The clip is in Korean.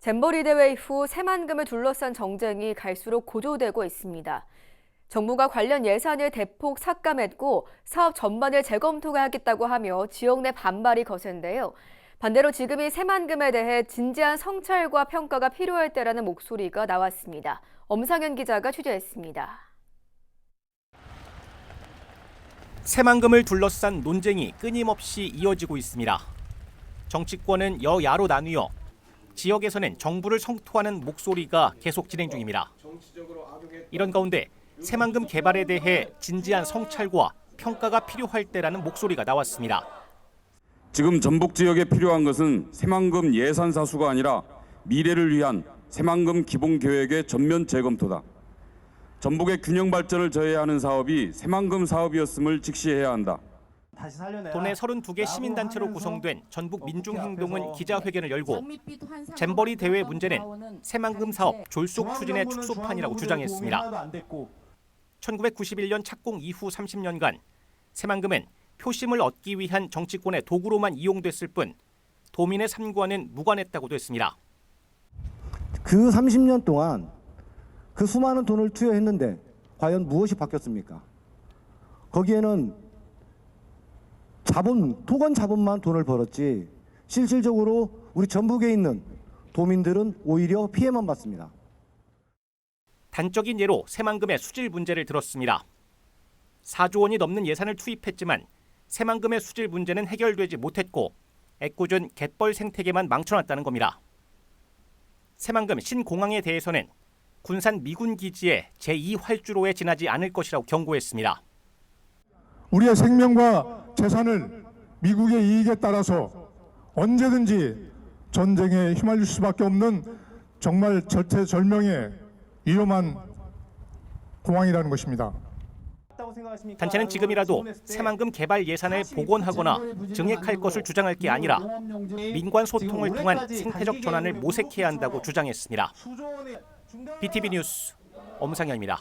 잼버리 대회 이후 새만금을 둘러싼 정쟁이 갈수록 고조되고 있습니다. 정부가 관련 예산을 대폭 삭감했고 사업 전반을 재검토하겠다고 하며 지역 내 반발이 거센데요. 반대로 지금 이 새만금에 대해 진지한 성찰과 평가가 필요할 때라는 목소리가 나왔습니다. 엄상현 기자가 취재했습니다. 새만금을 둘러싼 논쟁이 끊임없이 이어지고 있습니다. 정치권은 여야로 나뉘어 지역에서는 정부를 성토하는 목소리가 계속 진행 중입니다. 이런 가운데 새만금 개발에 대해 진지한 성찰과 평가가 필요할 때라는 목소리가 나왔습니다. 지금 전북 지역에 필요한 것은 새만금 예산 사수가 아니라 미래를 위한 새만금 기본 계획의 전면 재검토다. 전북의 균형 발전을 저해야 하는 사업이 새만금 사업이었음을 직시해야 한다. 도내 32개 시민단체로 구성된 전북 민중행동은 기자회견을 열고 잼버리 대회 문제는 새만금 사업 졸속 추진의 축소판이라고 주장했습니다. 1991년 착공 이후 30년간 새만금은 표심을 얻기 위한 정치권의 도구로만 이용됐을 뿐 도민의 삶과는 무관했다고도 했습니다. 그 30년 동안 그 수많은 돈을 투여했는데 과연 무엇이 바뀌었습니까? 거기에는 자본, 토건 자본만 돈을 벌었지 실질적으로 우리 전북에 있는 도민들은 오히려 피해만 받습니다. 단적인 예로 새만금의 수질 문제를 들었습니다. 4조 원이 넘는 예산을 투입했지만 새만금의 수질 문제는 해결되지 못했고 애꿎은 갯벌 생태계만 망쳐놨다는 겁니다. 새만금 신공항에 대해서는 군산 미군 기지의 제2활주로에 지나지 않을 것이라고 경고했습니다. 우리의 생명과 재산을 미국의 이익에 따라서 언제든지 전쟁에 휘말릴 수밖에 없는 정말 절체절명의 위험한 공항이라는 것입니다. 단체는 지금이라도 새만금 개발 예산을 복원하거나 증액할 것을 주장할 게 아니라 민관 소통을 통한 생태적 전환을 모색해야 한다고 주장했습니다. BTV 뉴스 엄상현입니다.